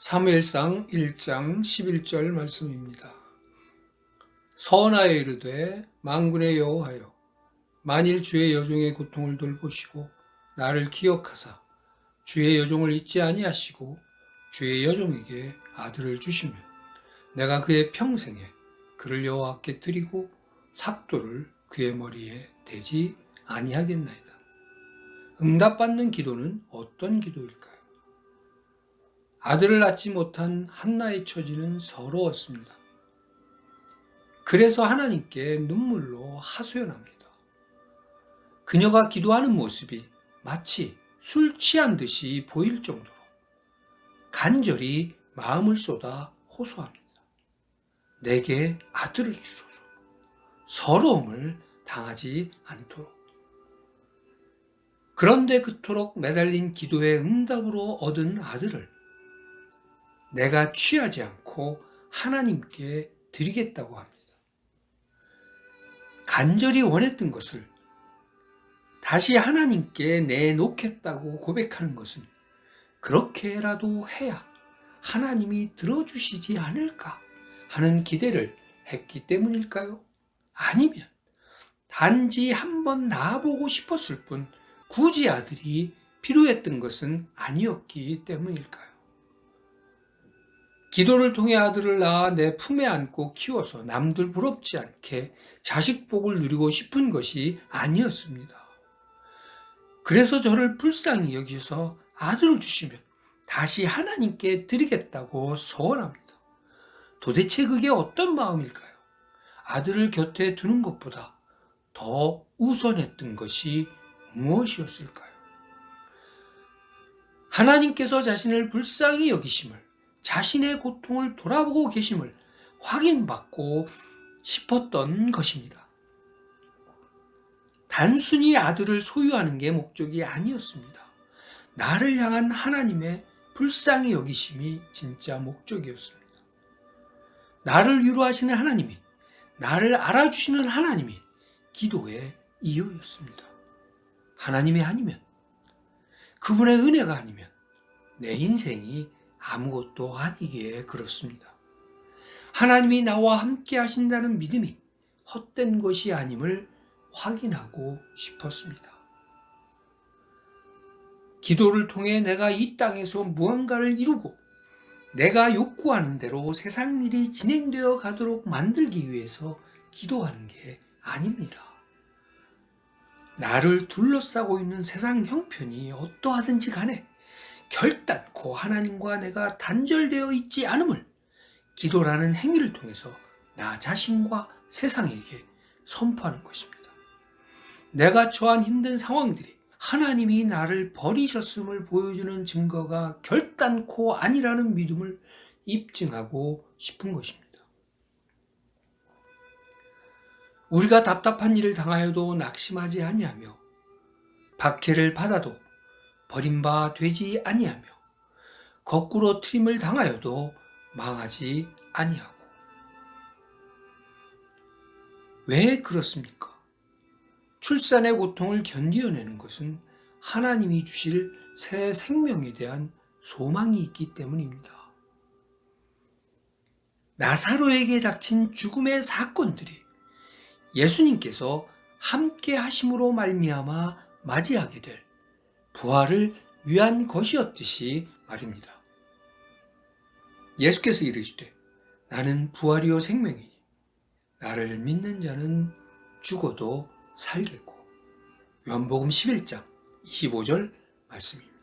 사무엘상 1장 11절 말씀입니다. 선하에 이르되 만군의 여호하여 만일 주의 여종의 고통을 돌보시고 나를 기억하사 주의 여종을 잊지 아니하시고 주의 여종에게 아들을 주시면 내가 그의 평생에 그를 여호와께 드리고 삭도를 그의 머리에 대지 아니하겠나이다. 응답받는 기도는 어떤 기도일까요? 아들을 낳지 못한 한나의 처지는 서러웠습니다. 그래서 하나님께 눈물로 하소연합니다. 그녀가 기도하는 모습이 마치 술 취한 듯이 보일 정도로 간절히 마음을 쏟아 호소합니다. 내게 아들을 주소서. 서러움을 당하지 않도록. 그런데 그토록 매달린 기도의 응답으로 얻은 아들을 내가 취하지 않고 하나님께 드리겠다고 합니다. 간절히 원했던 것을 다시 하나님께 내놓겠다고 고백하는 것은 그렇게라도 해야 하나님이 들어주시지 않을까 하는 기대를 했기 때문일까요? 아니면 단지 한번 나아보고 싶었을 뿐 굳이 아들이 필요했던 것은 아니었기 때문일까요? 기도를 통해 아들을 낳아 내 품에 안고 키워서 남들 부럽지 않게 자식 복을 누리고 싶은 것이 아니었습니다. 그래서 저를 불쌍히 여기서 아들을 주시면 다시 하나님께 드리겠다고 소원합니다. 도대체 그게 어떤 마음일까요? 아들을 곁에 두는 것보다 더 우선했던 것이 무엇이었을까요? 하나님께서 자신을 불쌍히 여기심을 자신의 고통을 돌아보고 계심을 확인받고 싶었던 것입니다. 단순히 아들을 소유하는 게 목적이 아니었습니다. 나를 향한 하나님의 불쌍히 여기심이 진짜 목적이었습니다. 나를 위로하시는 하나님이, 나를 알아주시는 하나님이 기도의 이유였습니다. 하나님이 아니면, 그분의 은혜가 아니면 내 인생이 아무것도 아니기에 그렇습니다. 하나님이 나와 함께 하신다는 믿음이 헛된 것이 아님을 확인하고 싶었습니다. 기도를 통해 내가 이 땅에서 무언가를 이루고 내가 욕구하는 대로 세상 일이 진행되어 가도록 만들기 위해서 기도하는 게 아닙니다. 나를 둘러싸고 있는 세상 형편이 어떠하든지 간에 결단코 하나님과 내가 단절되어 있지 않음을 기도라는 행위를 통해서 나 자신과 세상에게 선포하는 것입니다. 내가 처한 힘든 상황들이 하나님이 나를 버리셨음을 보여주는 증거가 결단코 아니라는 믿음을 입증하고 싶은 것입니다. 우리가 답답한 일을 당하여도 낙심하지 아니하며 박해를 받아도 버림바 되지 아니하며 거꾸로 트림을 당하여도 망하지 아니하고 왜 그렇습니까? 출산의 고통을 견디어내는 것은 하나님이 주실 새 생명에 대한 소망이 있기 때문입니다. 나사로에게 닥친 죽음의 사건들이 예수님께서 함께 하심으로 말미암아 맞이하게 될 부활을 위한 것이었듯이 말입니다. 예수께서 이르시되 나는 부활이요 생명이니 나를 믿는 자는 죽어도 살겠고 요한복음 11장 25절 말씀입니다.